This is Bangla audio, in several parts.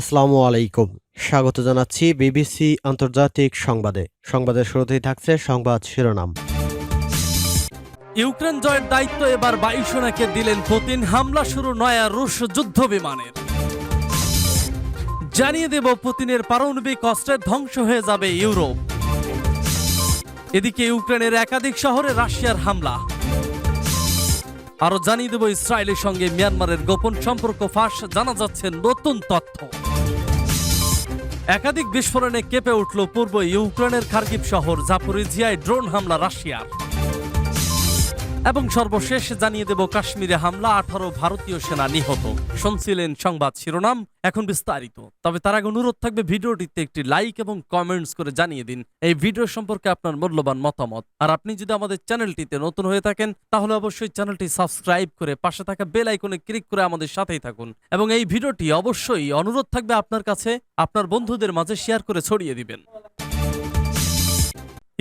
আসসালামু আলাইকুম। স্বাগত জানাচ্ছি বিবিসি আন্তর্জাতিক সংবাদে। সংবাদের শুরুতেই থাকছে সংবাদ শিরোনাম। ইউক্রেন জয়ের দায়িত্ব এবার বায়ুসেনাকে দিলেন পুতিন। হামলা শুরু নয়া রুশ যুদ্ধ বিমানের। জানিয়ে দেব, পুতিনের পারমাণবিক অস্ত্রের ধ্বংস হয়ে যাবে ইউরোপ। এদিকে ইউক্রেনের একাধিক শহরে রাশিয়ার হামলা। আরও জানিয়ে দেব, ইসরায়েলের সঙ্গে মিয়ানমারের গোপন সম্পর্ক ফাঁস, জানা যাচ্ছে নতুন তথ্য। একাধিক বিস্ফোরণে কেঁপে উঠল পূর্ব ইউক্রেনের খার্গিব শহর জাপোরিজিয়ায় ড্রোন হামলা রাশিয়ার। এবং সর্বশেষ জানিয়ে দেব কাশ্মীরে হামলা, আঠারো ভারতীয় সেনা নিহত। শুনছিলেন সংবাদ শিরোনাম, এখন বিস্তারিত। তবে তার আগে অনুরোধ থাকবে ভিডিওটিতে একটি লাইক এবং কমেন্টস করে জানিয়ে দিন। এই ভিডিও সম্পর্কে আপনার মূল্যবান মতামত। আর আপনি যদি আমাদের চ্যানেলটিতে নতুন হয়ে থাকেন, তাহলে অবশ্যই চ্যানেলটি সাবস্ক্রাইব করে পাশে থাকা বেল আইকনে ক্লিক করে আমাদের সাথেই থাকুন। এবং এই ভিডিওটি অবশ্যই অনুরোধ থাকবে আপনার কাছে, আপনার বন্ধুদের মাঝে শেয়ার করে ছড়িয়ে দিবেন।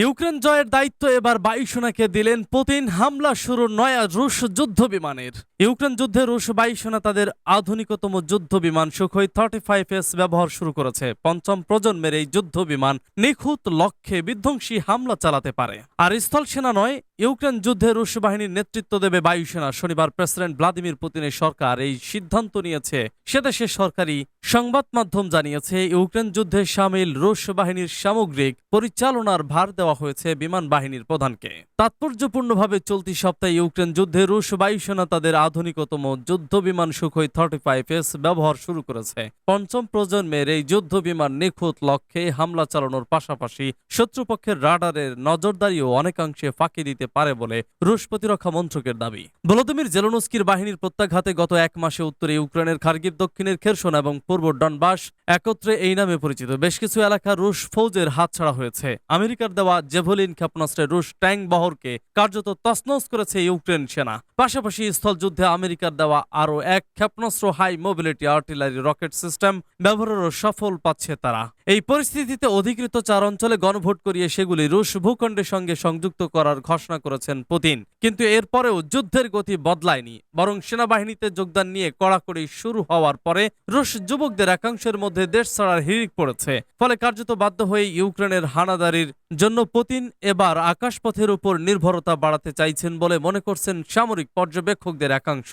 ইউক্রেন জয়ের দায়িত্ব এবার বায়ুসেনাকে দিলেন পুতিন। হামলা শুরু নয়া রুশ যুদ্ধ বিমানের ইউক্রেন যুদ্ধে রুশ বায়ুসেনা তাদের আধুনিকতম যুদ্ধ বিমান সুখই থার্টি ফাইভ এস ব্যবহার শুরু করেছে। পঞ্চম প্রজন্মের এই যুদ্ধ বিমান নিখুঁত লক্ষ্যে বিধ্বংসী হামলা চালাতে পারে। আর স্থল সেনা নয়, ইউক্রেন যুদ্ধে রুশ বাহিনীর নেতৃত্ব দেবে বায়ুসেনা শনিবার প্রেসিডেন্ট ভ্লাদিমির পুতিনের সরকার এই সিদ্ধান্ত নিয়েছে। সেদেশের সরকারি সংবাদ মাধ্যম জানিয়েছে, ইউক্রেন যুদ্ধে সামিল রুশ বাহিনীর সামগ্রিক পরিচালনার ভার দেওয়া হয়েছে বিমান বাহিনীর প্রধানকে। তাৎপর্যপূর্ণভাবে চলতি সপ্তাহে ইউক্রেন যুদ্ধে রুশ বায়ুসেনা তাদের আধুনিকতম যুদ্ধ বিমান সুখই থার্টি ফাইভ এস ব্যবহার শুরু করেছে। পঞ্চম প্রজন্মের এই যুদ্ধ বিমান নিখুঁত লক্ষ্যে হামলা চালানোর পাশাপাশি শত্রুপক্ষের রাডারের নজরদারিও অনেকাংশে ফাঁকি দিতে পারে বলে রুশ প্রতিরক্ষা মন্ত্রকের দাবি। ভলোদিমির জেলোনস্কির বাহিনীর প্রত্যাঘাতে গত এক মাসে উত্তরে ইউক্রেনের খার্গিব দক্ষিণের খেরসন এবং পূর্ব ডনবাস একত্রে এই নামে পরিচিত। বেশ কিছু এলাকা রুশ ফৌজের হাতছাড়া হয়েছে। আমেরিকার দেওয়া জেভলিন ক্ষেপণাস্ত্রে রুশ ট্যাঙ্ক বহরকে কার্যত তসনস করেছে ইউক্রেন সেনা। পাশাপাশি স্থলযুদ্ধে আমেরিকার দেওয়া আরও এক ক্ষেপণাস্ত্র high mobility artillery rocket system ব্যবহারেরও সফল পাচ্ছে তারা। এই পরিস্থিতিতে অধিকৃত চার অঞ্চলে গণভোট করিয়ে সেগুলি রুশ ভূখণ্ডের সঙ্গে সংযুক্ত করার ঘোষণা করেছেন পুতিন। কিন্তু এরপরেও যুদ্ধের গতি বদলায়নি, বরং সেনাবাহিনীতে যোগদান নিয়ে কড়াকড়ি শুরু হওয়ার পরে রুশ যুবকদের একাংশের মধ্যে দেশ ছাড়ার হিড়িক পড়েছে। ফলে কার্যত বাধ্য হয়ে ইউক্রেনের হানাদারির জন্য পুতিন এবার আকাশপথের উপর নির্ভরতা বাড়াতে চাইছেন বলে মনে করছেন সামরিক পর্যবেক্ষকদের একাংশ।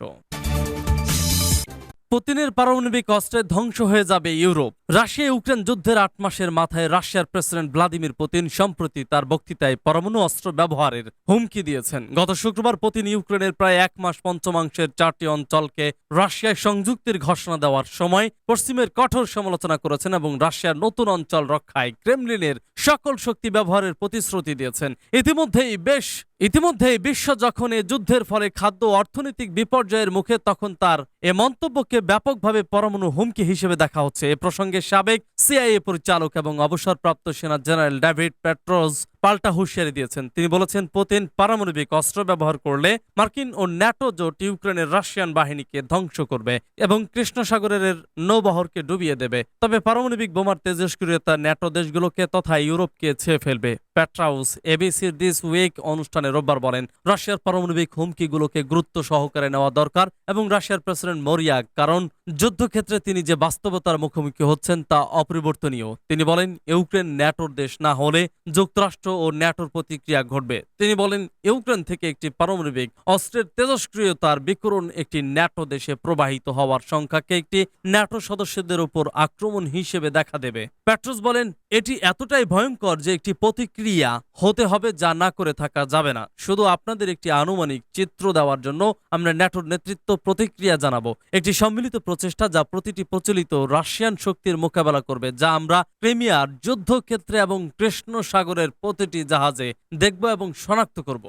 পুতিনের পারমাণবিক অস্ত্রে ধ্বংস হয়ে যাবে ইউরোপ। রাশিয়া ইউক্রেন যুদ্ধের আট মাসের মাথায় রাশিয়ার প্রেসিডেন্ট ভ্লাদিমির পুতিন সম্প্রতি তার বক্তৃতায় পরমাণু অস্ত্র ব্যবহারের হুমকি দিয়েছেন। গত শুক্রবার পুতিন ইউক্রেনের প্রায় এক মাস পঞ্চমাংশের চারটি অঞ্চলকে রাশিয়ায় সংযুক্তির ঘোষণা দেওয়ার সময় পশ্চিমের কঠোর সমালোচনা করেছেন এবং রাশিয়ার নতুন অঞ্চল রক্ষায় ক্রেমলিনের সকল শক্তি ব্যবহারের প্রতিশ্রুতি দিয়েছেন। ইতিমধ্যেই বেশ ইতিমধ্যেই বিশ্ব যখন এ যুদ্ধের ফলে খাদ্য অর্থনৈতিক বিপর্যয়ের মুখে, তখন তার এ মন্তব্যকে ব্যাপকভাবে পরমাণু হুমকি হিসেবে দেখা হচ্ছে। এ প্রসঙ্গে সাবেক সিআইএ পরিচালক এবং অবসরপ্রাপ্ত সেনা জেনারেল ডেভিড পেট্রোজ পাল্টা হুঁশিয়ারি দিয়েছেন। তিনি বলেছেন, পুতিন পারমাণবিক অস্ত্র ব্যবহার করলে মার্কিন ও ন্যাটো জোট ইউক্রেনের রাশিয়ান বাহিনীকে ধ্বংস করবে এবং কৃষ্ণ সাগরের নৌবহরকে ডুবিয়ে দেবে। তবে পারমাণবিক বোমার তেজস্ক্রিয়তা ন্যাটো দেশগুলোকে তথা ইউরোপকে ছেয়ে ফেলবে। প্যাট্রাউস এবিসির দিস উইক অনুষ্ঠানে রোববার বলেন, রাশিয়ার পারমাণবিক হুমকিগুলোকে গুরুত্ব সহকারে নেওয়া দরকার এবং রাশিয়ার প্রেসিডেন্ট মরিয়া, কারণ যুদ্ধক্ষেত্রে তিনি যে বাস্তবতার মুখোমুখি হচ্ছেন তা অপরিবর্তনীয়। তিনি বলেন, ইউক্রেন ন্যাটোর দেশ না হলে যুক্তরাষ্ট্র ও ন্যাটোর প্রতিক্রিয়া ঘটবে। তিনি বলেন, ইউক্রেন থেকে একটি পারমাণবিক অস্ত্রের তেজস্ক্রিয়তার বিকরণ একটি ন্যাটো দেশে প্রবাহিত হওয়ার সংখ্যাকে একটি ন্যাটো সদস্যদের উপর আক্রমণ হিসেবে দেখা দেবে। প্যাট্রোস বলেন, এটি এতটাই ভয়ঙ্কর যে একটি প্রতিক্রিয়া হতে হবে যা না করে থাকা যাবে না। শুধু আপনাদের একটি আনুমানিক চিত্র দেওয়ার জন্য আমরা ন্যাটোর নেতৃত্ব প্রতিক্রিয়া জানাব। একটি সম্মিলিত প্রচেষ্টা যা প্রতিটি প্রচলিত রাশিয়ান শক্তির মোকাবেলা করবে, যা আমরা ক্রিমিয়ার যুদ্ধক্ষেত্রে এবং কৃষ্ণ সাগরের প্রতিটি জাহাজে দেখব এবং শনাক্ত করব।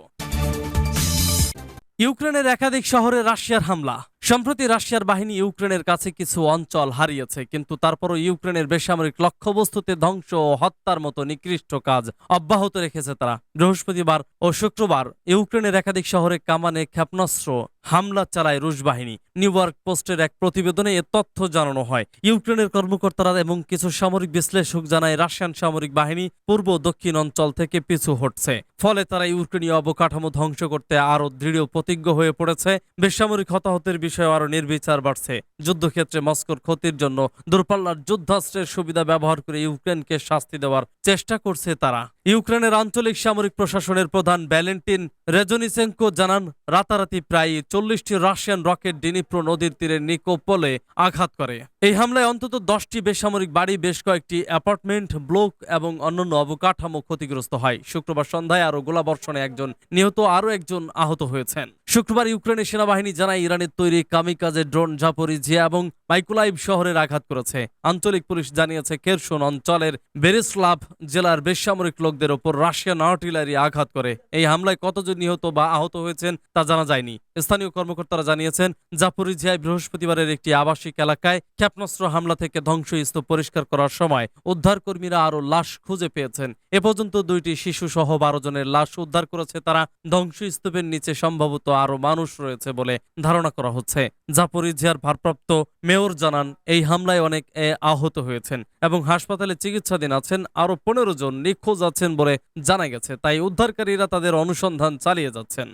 ইউক্রেনের একাধিক শহরে রাশিয়ার হামলা। সম্প্রতি রাশিয়ার বাহিনী ইউক্রেনের কাছে কিছু অঞ্চল হারিয়েছে, কিন্তু তারপরও ইউক্রেনের বেসামরিক লক্ষ্যবস্তুতে ধ্বংস ও হত্যার মতো নিকৃষ্ট কাজ অব্যাহত রেখেছে তারা। বৃহস্পতিবার ও শুক্রবার ইউক্রেনের একাধিক শহরে কামানে ক্ষেপণাস্ত্র হামলা চালায় রুশ বাহিনী। নিউ ইয়র্ক পোস্টের এক প্রতিবেদনে এ তথ্য জানানো হয়। ইউক্রেনের কর্মকর্তারা এবং কিছু সামরিক বিশ্লেষক জানায়, রাশিয়ান সামরিক বাহিনী পূর্ব দক্ষিণ অঞ্চল থেকে পিছু হটছে। ফলে তারা ইউক্রেনীয় অবকাঠামো ধ্বংস করতে আরও দৃঢ় প্রতিজ্ঞ হয়ে পড়েছে। বেসামরিক হতাহতের বিষয়ে আরও নির্বিচার বাড়ছে। যুদ্ধক্ষেত্রে মস্কোর ক্ষতির জন্য দূরপাল্লার যুদ্ধাস্ত্রের সুবিধা ব্যবহার করে ইউক্রেনকে শাস্তি দেওয়ার চেষ্টা করছে তারা। ইউক্রেনের আঞ্চলিক সামরিক প্রশাসনের প্রধান ভ্যালেন্টিন রেজনিসেঙ্কো জানান, রাতারাতি প্রায় চল্লিশটি রাশিয়ান রকেট ডিনিপ্রো নদীর তীরে নিকোপলে আঘাত করে। এই হামলায় অন্তত দশটি বেসামরিক বাড়ি, বেশ কয়েকটি অ্যাপার্টমেন্ট, ব্লক এবং অন্যান্য অবকাঠামো ক্ষতিগ্রস্ত হয়। শুক্রবার সন্ধ্যায় আরও গোলাবর্ষণে একজন নিহত, আরও একজন আহত হয়েছেন। শুক্রবার ইউক্রেনের সেনাবাহিনী জানায় ইরানের তৈরি কামিকাজে ড্রোন জাপোরিজিয়া এবং মাইকোলাইভ শহরের আঘাত করেছে। আঞ্চলিক পুলিশ জানিয়েছে কেরসুন অঞ্চলের বেরিসলাভ জেলার বেসামরিক লোকদের ওপর রাশিয়ান আর্টিলারি আঘাত করে। এই হামলায় কতজন নিহত বা আহত হয়েছেন তা জানা যায়নি। স্থানীয় কর্মকর্তারা জানিয়েছেন জাপোরিজিয়ায় বৃহস্পতিবারের একটি আবাসিক এলাকায় ক্ষেপণাস্ত্র হামলা থেকে ধ্বংসস্তূপ পরিষ্কার করার সময় উদ্ধারকর্মীরা আরও লাশ খুঁজে পেয়েছেন। এ পর্যন্ত দুইটি শিশু সহ বারো জনের লাশ উদ্ধার করেছে তারা। ধ্বংসস্তূপের নিচে সম্ভবত আরও মানুষ রয়েছে বলে ধারণা করা হচ্ছে। জাপোরিজিয়ার ভারপ্রাপ্ত মেয়র জানান, এই হামলায় অনেক আহত হয়েছেন এবং হাসপাতালে চিকিৎসাধীন আছেন আরও পনেরো জন নিখোঁজ আছেন বলে জানা গেছে। তাই উদ্ধারকারীরা তাদের অনুসন্ধান চালিয়ে যাচ্ছেন।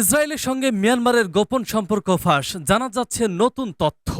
ইসরায়েলের সঙ্গে মিয়ানমারের গোপন সম্পর্ক ফাঁস, জানা যাচ্ছে নতুন তথ্য।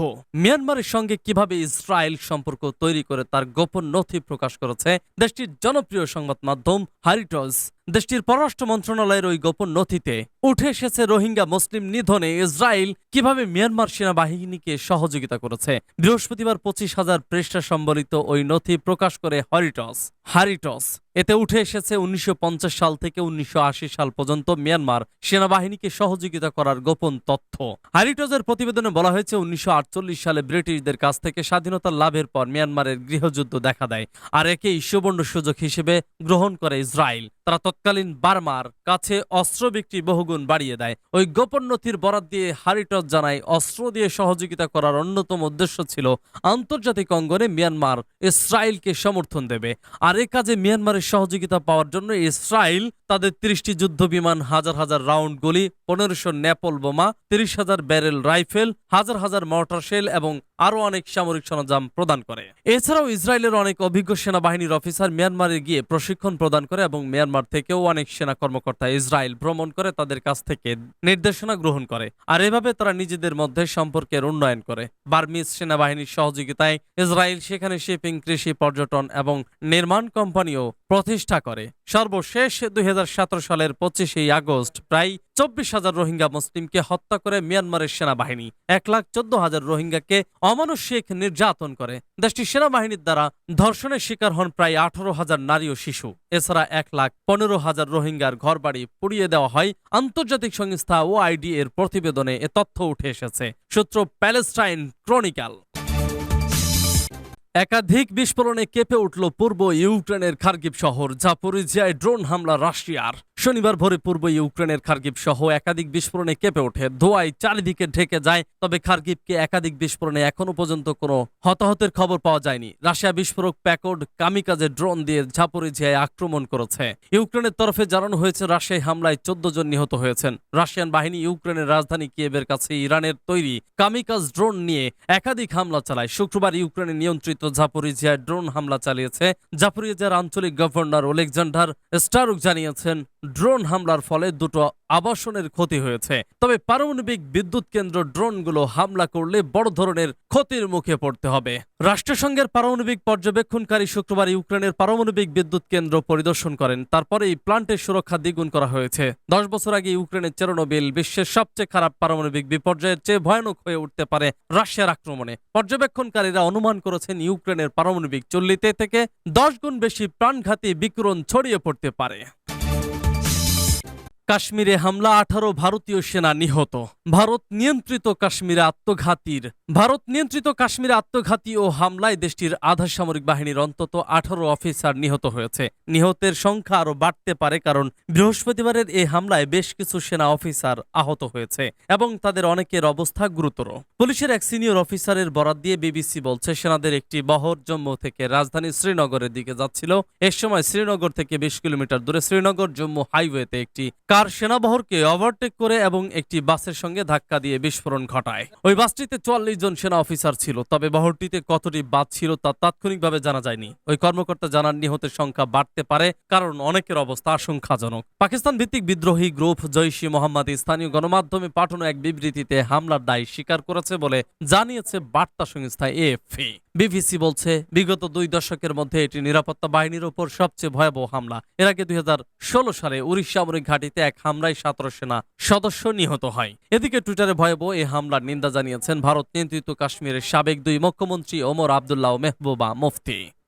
মিয়ানমারের সঙ্গে কীভাবে ইসরায়েল সম্পর্ক তৈরি করে তার গোপন নথি প্রকাশ করেছে, দেশটির জনপ্রিয় সংবাদ মাধ্যম হারিটজ। দেশটির পররাষ্ট্র মন্ত্রণালয়ের ওই গোপন নথিতে উঠে এসেছে রোহিঙ্গা মুসলিম নিধনে ইসরায়েল কীভাবে মিয়ানমার সেনাবাহিনীকে সহযোগিতা করেছে। বৃহস্পতিবার পঁচিশ হাজার পৃষ্ঠা সম্বলিত ওই নথি প্রকাশ করে হরিটস। হারিটস, এতে উঠে এসেছে উনিশশো পঞ্চাশ সাল থেকে উনিশশো আশি সাল পর্যন্ত মিয়ানমার সেনাবাহিনীকে সহযোগিতা করার গোপন তথ্য। হারিটজের প্রতিবেদনে বলা হয়েছে, উনিশশো আটচল্লিশ সালে ব্রিটিশদের কাছ থেকে স্বাধীনতা লাভের পর মিয়ানমারের গৃহযুদ্ধ দেখা দেয়, আর একেই সুবর্ণ সুযোগ হিসেবে গ্রহণ করে ইসরায়েল। তারা তৎকালীন বার্মার কাছে অস্ত্র বিক্রি বহুগুণ বাড়িয়ে দেয়। ওই গোপন নথির বরাত দিয়ে হারিটজ জানায়, অস্ত্র দিয়ে সহযোগিতা করার অন্যতম উদ্দেশ্য ছিল আন্তর্জাতিক অঙ্গনে মিয়ানমার ইসরায়েলকে সমর্থন দেবে। আর এ কাজে মিয়ানমারের সহযোগিতা পাওয়ার জন্য ইসরায়েল তাদের তিরিশটি যুদ্ধ বিমান, হাজার হাজার রাউন্ড গুলি, পনেরোশো ন্যাপল বোমা, তিরিশ হাজার ব্যারেল রাইফেল, হাজার হাজার মর্টার শেল এবং আরও অনেক সামরিক সরঞ্জাম প্রদান করে। এছাড়াও ইসরায়েলের অনেক অভিজ্ঞ সেনাবাহিনীর অফিসার মিয়ানমারে গিয়ে প্রশিক্ষণ প্রদান করে এবং মিয়ানমার থেকেও অনেক সেনা কর্মকর্তা ইসরায়েল ভ্রমণ করে তাদের কাছ থেকে নির্দেশনা গ্রহণ করে। আর এভাবে তারা নিজেদের মধ্যে সম্পর্কের উন্নয়ন করে। বার্মিজ সেনাবাহিনীর সহযোগিতায় ইসরায়েল সেখানে শিপিং, কৃষি, পর্যটন এবং নির্মাণ কোম্পানিও প্রতিষ্ঠা করে। সর্বশেষ দুই হাজার সতেরো সালের পঁচিশে আগস্ট প্রায় চব্বিশ হাজার রোহিঙ্গা মুসলিমকে হত্যা করে মিয়ানমারের সেনাবাহিনী। এক লাখ চোদ্দ হাজার রোহিঙ্গাকে অমানুষিক নির্যাতন করে। দেশটির সেনাবাহিনীর দ্বারা ধর্ষণের শিকার হন প্রায় আঠারো হাজার নারী ও শিশু। এছাড়া এক লাখ পনেরো হাজার রোহিঙ্গার ঘরবাড়ি পুড়িয়ে দেওয়া হয় আন্তর্জাতিক সংস্থা ওআইডি এর প্রতিবেদনে এ তথ্য উঠে এসেছে। সূত্র প্যালেস্টাইন ক্রনিক্যাল একাধিক বিস্ফোরণে কেঁপে উঠল পূর্ব ইউক্রেনের খার্গিব শহর জাপোরিজিয়ায় ড্রোন হামলা রাশিয়ার। শনিবার ভোরে পূর্ব ইউক্রেনের খার্গিব সহ একাধিক বিস্ফোরণে কেঁপে ওঠে। ধোঁয়ায় চারিদিকে ঢেকে যায়, তবে খার্গিবকে একাধিক বিস্ফোরণে এখনও পর্যন্ত কোনো হতাহতের খবর পাওয়া যায়নি। রাশিয়া বিস্ফোরক প্যাকর্ড কামিকাজে ড্রোন দিয়ে ঝাপোরিজিয়ায় আক্রমণ করেছে। ইউক্রেনের তরফে জানানো হয়েছে, রাশিয়ায় হামলায় চোদ্দ জন নিহত হয়েছেন। রাশিয়ান বাহিনী ইউক্রেনের রাজধানী কিয়েবের কাছে ইরানের তৈরি কামিকাজ ড্রোন নিয়ে একাধিক হামলা চালায়। শুক্রবার ইউক্রেনের নিয়ন্ত্রিত জাপোরিজিয়ায় ড্রোন হামলা চালিয়েছে। জাপোরিজিয়ার আঞ্চলিক গভর্নর ওলেকজান্ডার স্টারুক জানিয়েছেন, ড্রোন হামলার ফলে দুটো আবাসনের ক্ষতি হয়েছে। তবে পারমাণবিক বিদ্যুৎ কেন্দ্র ড্রোনগুলো হামলা করলে বড় ধরনের ক্ষতির মুখে পড়তে হবে। রাষ্ট্রসংঘের পারমাণবিক পর্যবেক্ষণকারী শুক্রবার ইউক্রেনের পারমাণবিক বিদ্যুৎ কেন্দ্র পরিদর্শন করেন। তারপরে এই প্লান্টের সুরক্ষা দ্বিগুণ করা হয়েছে। দশ বছর আগে ইউক্রেনের চেরোনোবিল বিশ্বের সবচেয়ে খারাপ পারমাণবিক বিপর্যয়ের চেয়ে ভয়ানক হয়ে উঠতে পারে রাশিয়ার আক্রমণে। পর্যবেক্ষণকারীরা অনুমান করেছেন ইউক্রেনের পারমাণবিক চল্লিতে থেকে দশ গুণ বেশি প্রাণঘাতী বিকিরণ ছড়িয়ে পড়তে পারে। কাশ্মীরে হামলা আঠারো ভারতীয় সেনা নিহত। ভারত নিয়ন্ত্রিত কাশ্মীরে আত্মঘাতীর। ভারত নিয়ন্ত্রিত কাশ্মীরে আত্মঘাতী ও হামলায় দেশটির আধা সামরিক বাহিনীর অন্তত আঠারো অফিসার নিহত হয়েছে। নিহতের সংখ্যা আরও বাড়তে পারে কারণ বৃহস্পতিবারের এই হামলায় বেশ কিছু সেনা অফিসার আহত হয়েছে এবং তাদের অনেকের অবস্থা গুরুতর। পুলিশের এক সিনিয়র অফিসারের বরাত দিয়ে বিবিসি বলছে, সেনাদের একটি বহর জম্মু থেকে রাজধানী শ্রীনগরের দিকে যাচ্ছিল। এ সময় শ্রীনগর থেকে বিশ কিলোমিটার দূরে শ্রীনগর জম্মু হাইওয়েতে একটি কার সেনাবহরকে ওভারটেক করে এবং একটি বাসের সঙ্গে ধাক্কা দিয়ে বিস্ফোরণ ঘটায়। ওই বাসটিতে চুয়াল্লিশ জন সেনা অফিসার ছিল, তবে বহরটিতে কতটি বাদ ছিল তা তাৎক্ষণিকভাবে জানা যায়নি। ওই কর্মকর্তা জানান, নিহতের সংখ্যা বাড়তে পারে, কারণ অনেকের অবস্থা আশঙ্কাজনক। পাকিস্তান ভিত্তিক বিদ্রোহী গ্রুপ জৈশি মোহাম্মদ স্থানীয় গণমাধ্যমে পাঠানো এক বিবৃতিতে হামলার দায় স্বীকার করেছে। বলে জানিয়েছে বার্তা সংস্থা এএফপি বিবিসি বলছে, বিগত দুই দশকের মধ্যে এটি নিরাপত্তা বাহিনীর উপর সবচেয়ে ভয়াবহ হামলা। এর আগে দুই হাজার ষোলো সালে উড়িষ্যা সামরিক ঘাঁটিতে এক হামলায় সতেরো সেনা সদস্য নিহত হয়। এদিকে টুইটারে ভয়াবহ এই হামলার নিন্দা জানিয়েছেন ভারত নিয়ন্ত্রিত কাশ্মীরের সাবেক দুই মুখ্যমন্ত্রী ওমর আবদুল্লাহ মেহবুবা মুফতি।